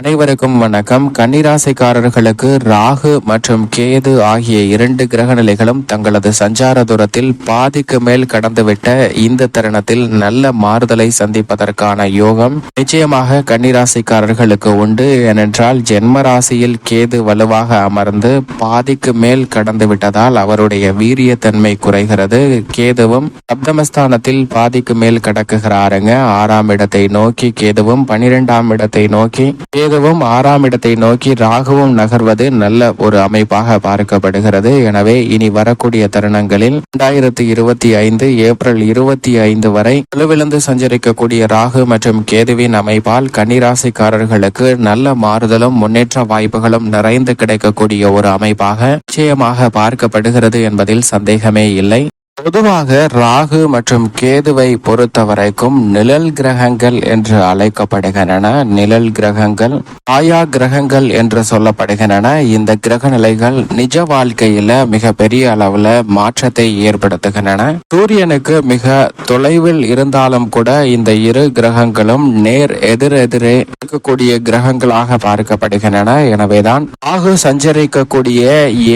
அனைவருக்கும் வணக்கம். கன்னிராசிக்காரர்களுக்கு ராகு மற்றும் கேது ஆகிய இரண்டு கிரக நிலைகளும் தங்களது சஞ்சார தூரத்தில் பாதிக்கு மேல் கடந்துவிட்ட இந்த தருணத்தில் நல்ல மாறுதலை சந்திப்பதற்கான யோகம் நிச்சயமாக கன்னிராசிக்காரர்களுக்கு உண்டு. ஏனென்றால் ஜென்ம ராசியில் கேது வலுவாக அமர்ந்து பாதிக்கு மேல் கடந்து விட்டதால் அவருடைய வீரியத்தன்மை குறைகிறது. கேதுவும் சப்தமஸ்தானத்தில் பாதிக்கு மேல் கடக்குகிறாருங்க. ஆறாம் இடத்தை நோக்கி கேதுவும் பனிரெண்டாம் இடத்தை நோக்கி கேதுவும் ஆறாம் இடத்தை நோக்கி ராகுவும் நகர்வது நல்ல ஒரு அமைப்பாக பார்க்கப்படுகிறது. எனவே இனி வரக்கூடிய தருணங்களில் இரண்டாயிரத்தி இருபத்தி ஐந்து ஏப்ரல் இருபத்தி ஐந்து வரை வலுவிழந்து சஞ்சரிக்கக்கூடிய ராகு மற்றும் கேதுவின் அமைப்பால் கன்னிராசிக்காரர்களுக்கு நல்ல மாறுதலும் முன்னேற்ற வாய்ப்புகளும் நிறைந்து கிடைக்கக்கூடிய ஒரு அமைப்பாக நிச்சயமாக பார்க்கப்படுகிறது என்பதில் சந்தேகமே இல்லை. பொதுவாக ராகு மற்றும் கேதுவை பொறுத்த வரைக்கும் நிழல் கிரகங்கள் என்று அழைக்கப்படுகின்றன. நிழல் கிரகங்கள் ஆயா கிரகங்கள் என்று சொல்லப்படுகின்றன. இந்த கிரக நிலைகள் நிஜ வாழ்க்கையில மிக பெரிய அளவுல மாற்றத்தை ஏற்படுத்துகின்றன. சூரியனுக்கு மிக தொலைவில் இருந்தாலும் கூட இந்த இரு கிரகங்களும் நேர் எதிரெதிரே இருக்கக்கூடிய கிரகங்களாக பார்க்கப்படுகின்றன. எனவேதான் ராகு சஞ்சரிக்கக்கூடிய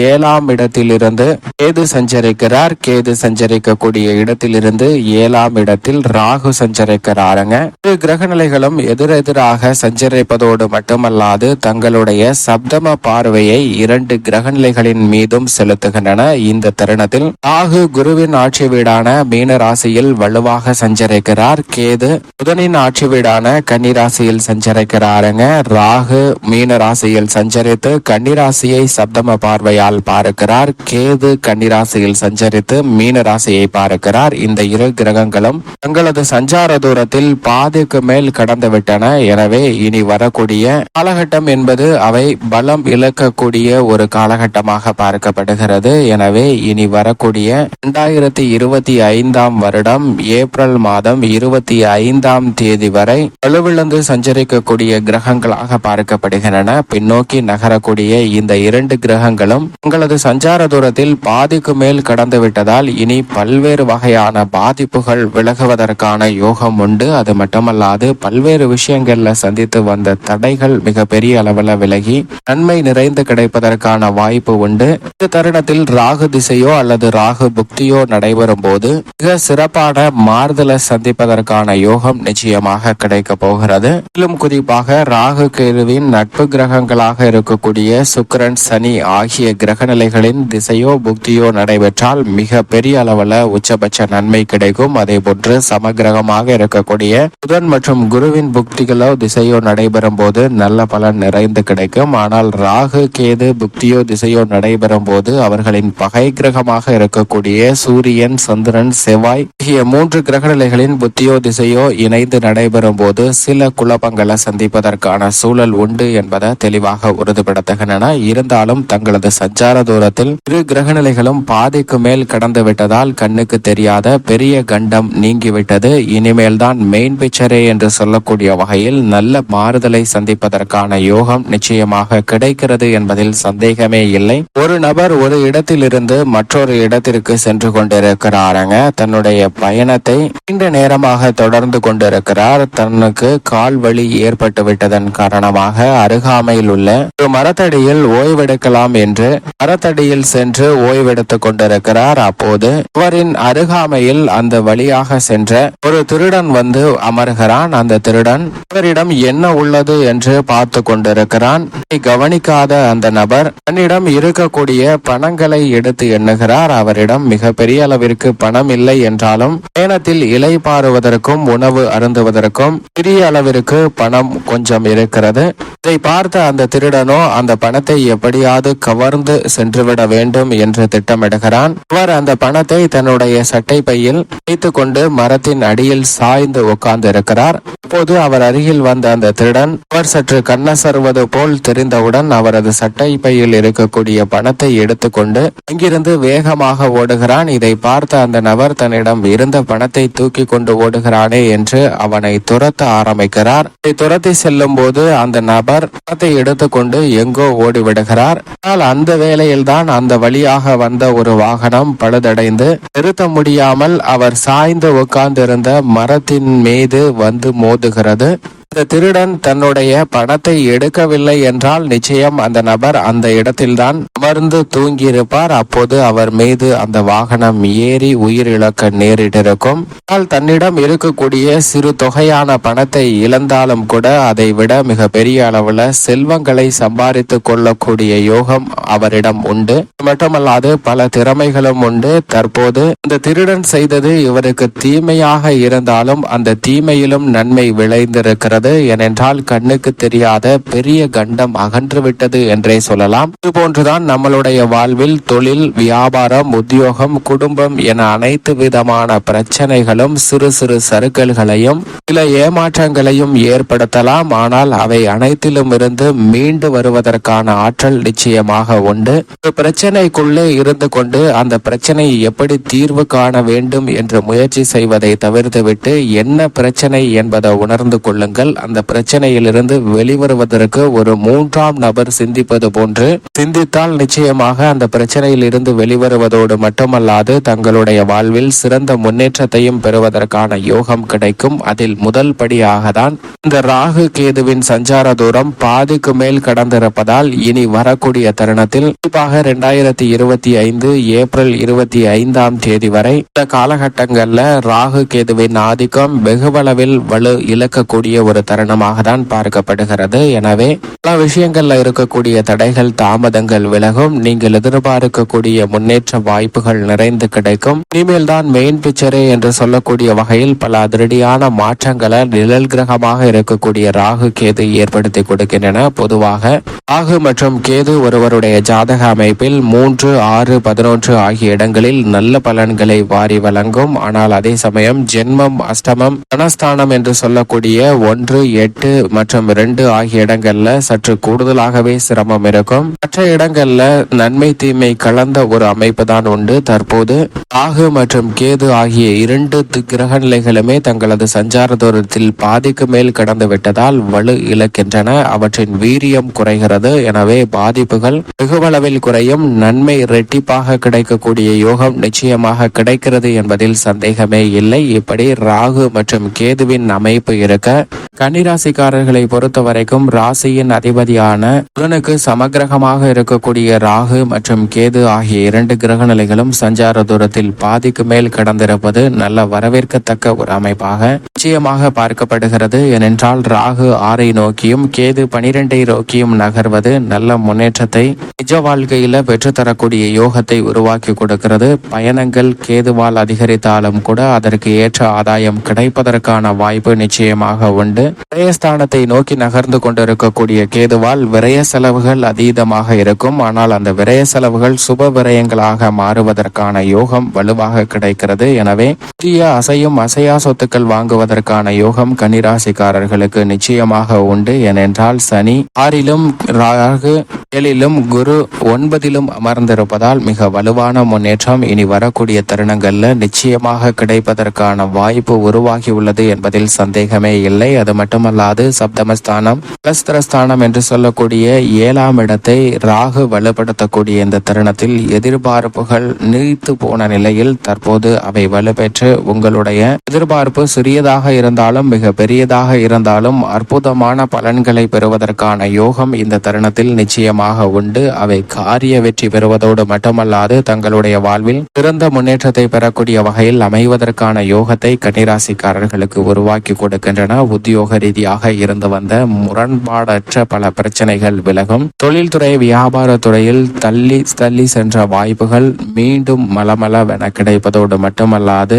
ஏழாம் இடத்திலிருந்து கேது சஞ்சரிக்கிறார். கேது சஞ்சரிக்கக்கூடிய இடத்திலிருந்து ஏழாம் இடத்தில் ராகு சஞ்சரிக்கிறாருங்க. இரு கிரக நிலைகளும் எதிரெதிராக சஞ்சரிப்பதோடு மட்டுமல்லாது தங்களுடைய சப்தம பார்வையை இரண்டு கிரக நிலைகளின் மீதும் செலுத்துகின்றன. இந்த தருணத்தில் ராகு குருவின் ஆட்சி வீடான மீன ராசியில் வலுவாக சஞ்சரிக்கிறார். கேது புதனின் ஆட்சி வீடான கன்னி ராசியில் சஞ்சரிக்கிறாருங்க. ராகு மீன ராசியில் சஞ்சரித்து கன்னிராசியை சப்தம பார்வையால் பார்க்கிறார். கேது கன்னிராசியில் சஞ்சரித்து மீன மீன ராசியை பார்க்கிறார். இந்த இரு கிரகங்களும் தங்களது சஞ்சார தூரத்தில் பாதிக்கு மேல் கடந்து விட்டன. எனவே இனி வரக்கூடிய காலகட்டம் என்பது அவை பலம் இழக்கக்கூடிய ஒரு காலகட்டமாக பார்க்கப்படுகிறது. எனவே இனி வரக்கூடிய இரண்டாயிரத்தி இருபத்தி ஐந்தாம் வருடம் ஏப்ரல் மாதம் இருபத்தி ஐந்தாம் தேதி வரை வலுவிழந்து சஞ்சரிக்கக்கூடிய கிரகங்களாக பார்க்கப்படுகின்றன. பின்னோக்கி நகரக்கூடிய இந்த இரண்டு கிரகங்களும் தங்களது சஞ்சார தூரத்தில் பாதிக்கு மேல் கடந்து விட்டதால் இனி பல்வேறு வகையான பாதிப்புகள் விலகுவதற்கான யோகம் உண்டு. அது மட்டுமல்லாது பல்வேறு விஷயங்கள்ல சந்தித்து வந்த தடைகள் மிக பெரிய அளவில் விலகி நன்மை நிறைந்து கிடைப்பதற்கான வாய்ப்பு உண்டு. இந்த தருணத்தில் ராகு திசையோ அல்லது ராகு புக்தியோ நடைபெறும் போது மிக சிறப்பான மாறுதலை சந்திப்பதற்கான யோகம் நிச்சயமாக கிடைக்க போகிறது. மேலும் குறிப்பாக ராகு கேதுவின் நட்பு கிரகங்களாக இருக்கக்கூடிய சுக்கிரன் சனி ஆகிய கிரக நிலைகளின் திசையோ புக்தியோ நடைபெற்றால் மிக பெரிய அளவுல உச்சபட்ச நன்மை கிடைக்கும். அதே போன்று சமகிரகமாக இருக்கக்கூடிய புதன் மற்றும் குருவின் புக்திகளோ திசையோ நடைபெறும் போது நல்ல பலன் நிறைந்து கிடைக்கும். ஆனால் ராகு கேது புக்தியோ திசையோ நடைபெறும் போது அவர்களின் பகை கிரகமாக இருக்கக்கூடிய சூரியன் சந்திரன் செவ்வாய் ஆகிய மூன்று கிரக நிலைகளின் புத்தியோ திசையோ இணைந்து நடைபெறும் போது சில குழப்பங்களை சந்திப்பதற்கான சூழல் உண்டு என்பதை தெளிவாக உறுதிப்படுத்துகின்றன. இருந்தாலும் தங்களது சஞ்சார தூரத்தில் இரு கிரக நிலைகளும் பாதிக்கு மேல் கடந்து விட்டதால் கண்ணுக்கு தெரியாத பெரிய கண்டம் நீங்கிவிட்டது. இனிமேல் தான் மெயின் பிக்சரே என்று சொல்லக்கூடிய வகையில் நல்ல மாறுதலை சந்திப்பதற்கான யோகம் நிச்சயமாக கிடைக்கிறது என்பதில் சந்தேகமே இல்லை. ஒரு நபர் ஒரு இடத்திலிருந்து மற்றொரு இடத்திற்கு சென்று கொண்டிருக்கிறாருங்க. தன்னுடைய பயணத்தை நீண்ட நேரமாக தொடர்ந்து கொண்டிருக்கிறார். தனக்கு கால் வலி ஏற்பட்டு விட்டதன் காரணமாக அருகாமையில் உள்ள ஒரு மரத்தடியில் ஓய்வெடுக்கலாம் என்று மரத்தடியில் சென்று ஓய்வெடுத்துக் கொண்டிருக்கிறார். அப்போது இவரின் அருகாமையில் அந்த வழியாக சென்ற ஒரு திருடன் வந்து அமர்கிறான். அந்த திருடன் அவரிடம் என்ன உள்ளது என்று பார்த்து கொண்டிருக்கிறான். கவனிக்காத அந்த நபர். தன்னிடம் இருக்கக்கூடிய பணங்களை எடுத்து எண்ணுகிறார். அவரிடம் மிக பெரிய அளவிற்கு பணம் இல்லை என்றாலும் பயணத்தில் இலை பாருவதற்கும் உணவு அருந்துவதற்கும் பெரிய அளவிற்கு பணம் கொஞ்சம் இருக்கிறது. இதை பார்த்த அந்த திருடனோ அந்த பணத்தை எப்படியாவது கவர்ந்து சென்றுவிட வேண்டும் என்று திட்டமிடுகிறான். அவர் அந்த பணத்தை தன்னுடைய சட்டை பையில் வைத்துக் கொண்டு மரத்தின் அடியில் சாய்ந்து உட்கார்ந்து இருக்கிறார் அப்போது அவர் அருகில் வந்த அந்த திருடன் அவர் சற்று கண்ணசருவது போல் தெரிந்தவுடன் அவரது சட்டை பையில் இருக்கக்கூடிய பணத்தை எடுத்துக்கொண்டு அங்கிருந்து வேகமாக ஓடுகிறான். இதை பார்த்த அந்த நபர் தன்னிடம் இருந்த பணத்தை தூக்கி கொண்டு ஓடுகிறானே என்று அவனை துரத்த ஆரம்பிக்கிறார். இதை துரத்தி செல்லும் போது அந்த நபர் பணத்தை எடுத்துக்கொண்டு எங்கோ ஓடிவிடுகிறார். ஆனால் அந்த வேளையில் தான் அந்த வழியாக வந்த ஒரு வாகனம் பழுதடைந்து நிறுத்த முடியாமல் அவர் சாய்ந்து உட்கார்ந்திருந்த மரத்தின் மீது வந்து மோதுகிறது. அந்த திருடன் தன்னுடைய பணத்தை எடுக்கவில்லை என்றால் நிச்சயம் அந்த நபர் அந்த இடத்தில்தான் அமர்ந்து தூங்கியிருப்பார். அப்போது அவர் மீது அந்த வாகனம் ஏறி உயிரிழக்க நேரிட்டிருக்கும். ஆனால் தன்னிடம் இருக்கக்கூடிய சிறு தொகையான பணத்தை இழந்தாலும் கூட அதை விட மிக பெரிய அளவுல செல்வங்களை சம்பாதித்து கொள்ளக்கூடிய யோகம் அவரிடம் உண்டு. மட்டுமல்லாது பல திறமைகளும் உண்டு. தற்போது இந்த திருடன் செய்தது இவருக்கு தீமையாக இருந்தாலும் அந்த தீமையிலும் நன்மை விளைந்திருக்கிறது. ஏனென்றால் கண்ணுக்கு தெரியாத பெரிய கண்டம் அகன்றுவிட்டது என்றே சொல்லலாம். இதுபோன்றுதான் நம்மளுடைய வாழ்வில் தொழில் வியாபாரம் உத்தியோகம் குடும்பம் என அனைத்து விதமான பிரச்சனைகளும் சிறு சிறு சறுக்கல்களையும் சில ஏமாற்றங்களையும் ஏற்படுத்தலாம். ஆனால் அவை அனைத்திலும் இருந்து மீண்டு வருவதற்கான ஆற்றல் நிச்சயமாக உண்டு. ஒரு பிரச்சனைக்குள்ளே இருந்து கொண்டு அந்த பிரச்சனையை எப்படி தீர்வு காண வேண்டும் என்று முயற்சி செய்வதை தவிர்த்துவிட்டு என்ன பிரச்சனை என்பதை உணர்ந்து கொள்ளுங்கள். அந்த பிரச்சனையிலிருந்து வெளிவருவதற்கு ஒரு மூன்றாம் நபர் சிந்திப்பது போன்று சிந்தித்தால் நிச்சயமாக அந்த பிரச்சனையில் இருந்து வெளிவருவதோடு மட்டுமல்லாது தங்களுடைய வாழ்வில் சிறந்த முன்னேற்றத்தையும் பெறுவதற்கான யோகம் கிடைக்கும். அதில் முதல் படியாக தான் இந்த ராகு கேதுவின் சஞ்சார தூரம் பாதிக்கு மேல் கடந்திருப்பதால் இனி வரக்கூடிய தருணத்தில் குறிப்பாக இரண்டாயிரத்தி இருபத்தி ஐந்து ஏப்ரல் இருபத்தி ஐந்தாம் தேதி வரை இந்த காலகட்டங்கள்ல ராகு கேதுவின் ஆதிக்கம் வெகுவளவில் வலு இழக்கக்கூடிய ஒரு தருணமாக தான் பார்க்கப்படுகிறது. எனவே பல விஷயங்கள்ல இருக்கக்கூடிய தடைகள் தாமதங்கள் விலகும். நீங்கள் எதிர்பார்க்கக்கூடிய முன்னேற்ற வாய்ப்புகள் நிறைந்து கிடைக்கும். இனிமேல் தான் மெயின் பிக்சரே என்று சொல்லக்கூடிய வகையில் பல அதிரடியான மாற்றங்களை நிழல் கிரகமாக இருக்கக்கூடிய ராகு கேது ஏற்படுத்தி கொடுக்கின்றன. பொதுவாக ராகு மற்றும் கேது ஒருவருடைய ஜாதக அமைப்பில் மூன்று ஆறு பதினொன்று ஆகிய இடங்களில் நல்ல பலன்களை வாரி வழங்கும். ஆனால் அதே சமயம் ஜென்மம் அஷ்டமம் தனஸ்தானம் என்று சொல்லக்கூடிய ஒன்று எட்டு மற்றும் இரண்டு ஆகிய இடங்கள்ல சற்று கூடுதலாகவே சிரமம் இருக்கும். மற்ற இடங்கள்ல நன்மை தீமை கலந்த ஒரு அமைப்பு தான் உண்டு. தற்போது ராகு மற்றும் கேது ஆகிய இரண்டு தி- கிரக நிலைகளுமே தங்களது சஞ்சார தூரத்தில் பாதிக்கு மேல் கடந்து விட்டதால் வலு இழக்கின்றன. அவற்றின் வீரியம் குறைகிறது. எனவே பாதிப்புகள் வெகுவளவில் குறையும். நன்மை இரட்டிப்பாக கிடைக்கக்கூடிய யோகம் நிச்சயமாக கிடைக்கிறது என்பதில் சந்தேகமே இல்லை. இப்படி ராகு மற்றும் கேதுவின் அமைப்பு இருக்க கன்னிராசிக்காரர்களை பொறுத்த வரைக்கும் ராசியின் அதிபதியான புதனுக்கு சமகிரகமாக இருக்கக்கூடிய ராகு மற்றும் கேது ஆகிய இரண்டு கிரக நிலைகளும் சஞ்சார தூரத்தில் பாதிக்கு மேல் கடந்திருப்பது நல்ல வரவேற்கத்தக்க ஒரு அமைப்பாக நிச்சயமாக பார்க்கப்படுகிறது. ஏனென்றால் ராகு ஆறை நோக்கியும் கேது பனிரெண்டை நோக்கியும் நகர்வது நல்ல முன்னேற்றத்தை நிஜ வாழ்க்கையில பெற்றுத்தரக்கூடிய யோகத்தை உருவாக்கி கொடுக்கிறது. பயணங்கள் கேதுவால் அதிகரித்தாலும் கூட அதற்கு ஏற்ற ஆதாயம் கிடைப்பதற்கான வாய்ப்பு நிச்சயமாக உண்டு. விரயஸ்தானத்தை நோக்கி நகர்ந்து கொண்டிருக்கக்கூடிய கேதுவால் விரய செலவுகள் அதீதமாக இருக்கும். ஆனால் அந்த விரய செலவுகள் சுப விரயங்களாக மாறுவதற்கான யோகம் வலுவாக கிடைக்கிறது. எனவே புதிய அசையும் அசையா சொத்துக்கள் வாங்குவது வாங்குவதற்கான யோகம் கன்னிராசிக்காரர்களுக்கு நிச்சயமாக உண்டு. ஏனென்றால் சனி ஆறிலும் ராகு ஏழிலும் குரு ஒன்பதிலும் அமர்ந்திருப்பதால் மிக வலுவான முன்னேற்றம் இனி வரக்கூடிய தருணங்கள்ல நிச்சயமாக கிடைப்பதற்கான வாய்ப்பு உருவாகி உள்ளது என்பதில் சந்தேகமே இல்லை. அது மட்டுமல்லாது சப்தமஸ்தானம் கலஸ்திரஸ்தானம் என்று சொல்லக்கூடிய ஏழாம் இடத்தை ராகு வலுப்படுத்தக்கூடிய இந்த தருணத்தில் எதிர்பார்ப்புகள் நீத்து போன நிலையில் தற்போது அவை வலுப்பெற்று உங்களுடைய எதிர்பார்ப்பு சிறியதாக இருந்தாலும் மிக பெரியதாக இருந்தாலும் அற்புதமான பலன்களை பெறுவதற்கான யோகம் இந்த தருணத்தில் நிச்சயமாக உண்டு. அவை காரிய வெற்றி பெறுவதோடு மட்டுமல்லாது தங்களுடைய வாழ்வில் சிறந்த முன்னேற்றத்தை பெறக்கூடிய வகையில் அமைவதற்கான யோகத்தை கன்னிராசிக்காரர்களுக்கு உருவாக்கி கொடுக்கின்றன. உத்தியோக ரீதியாக இருந்து வந்த முரண்பாடற்ற பல பிரச்சனைகள் விலகும். தொழில்துறை வியாபார துறையில் தள்ளி தள்ளி சென்ற வாய்ப்புகள் மீண்டும் மலமளவென கிடைப்பதோடு மட்டுமல்லாது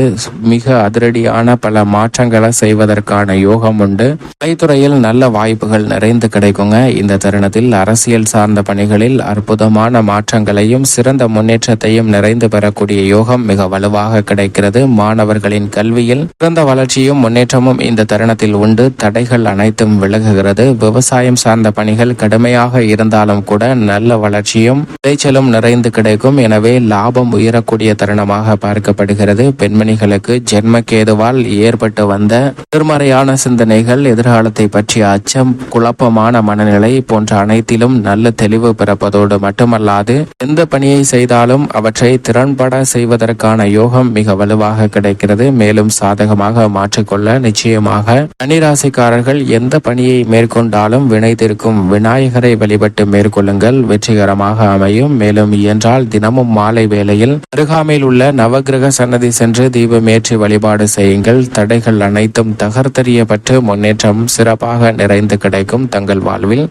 மிக அதிரடியான பல மாற்றங்கள் செய்வதற்கான யோகம் உண்டு. கலைத்துறையில் நல்ல வாய்ப்புகள் நிறைந்து கிடைக்குங்க. இந்த தருணத்தில் அரசியல் சார்ந்த பணிகளில் அற்புதமான மாற்றங்களையும் சிறந்த முன்னேற்றத்தையும் நிறைந்து பெறக்கூடிய யோகம் மிக வலுவாக கிடைக்கிறது. மாணவர்களின் கல்வியில் சிறந்த வளர்ச்சியும் முன்னேற்றமும் இந்த தருணத்தில் உண்டு. தடைகள் அனைத்தும் விலகுகிறது. விவசாயம் சார்ந்த பணிகள் கடுமையாக இருந்தாலும் கூட நல்ல வளர்ச்சியும் விளைச்சலும் நிறைந்து கிடைக்கும். எனவே லாபம் உயரக்கூடிய தருணமாக பார்க்கப்படுகிறது. பெண்மணிகளுக்கு ஜென்ம கேதுவால் ஏற்பட்டு வந்த எதிர்மறையான சிந்தனைகள் எதிர்காலத்தை பற்றிய அச்சம் குழப்பமான மனநிலை போன்ற அனைத்திலும் நல்ல தெளிவு பிறப்பதோடு மட்டுமல்லாது எந்த பணியை செய்தாலும் அவற்றை திறன்பட செய்வதற்கான யோகம் மிக வலுவாக கிடைக்கிறது. மேலும் சாதகமாக மாற்றிக்கொள்ள நிச்சயமாக கன்னிராசிக்காரர்கள் எந்த பணியை மேற்கொண்டாலும் வினை தீர்க்கும் விநாயகரை வழிபட்டு மேற்கொள்ளுங்கள். வெற்றிகரமாக அமையும். மேலும் இயன்றால் தினமும் மாலை வேளையில் அருகாமையில் உள்ள நவகிரக சன்னதி சென்று தீபமேற்றி வழிபாடு செய்யுங்கள். தடைகள் அனைத்தும் தகர்த்தெறியப்பட்டு முன்னேற்றம் சிறப்பாக நிறைந்து கிடைக்கும் தங்கள் வாழ்வில்.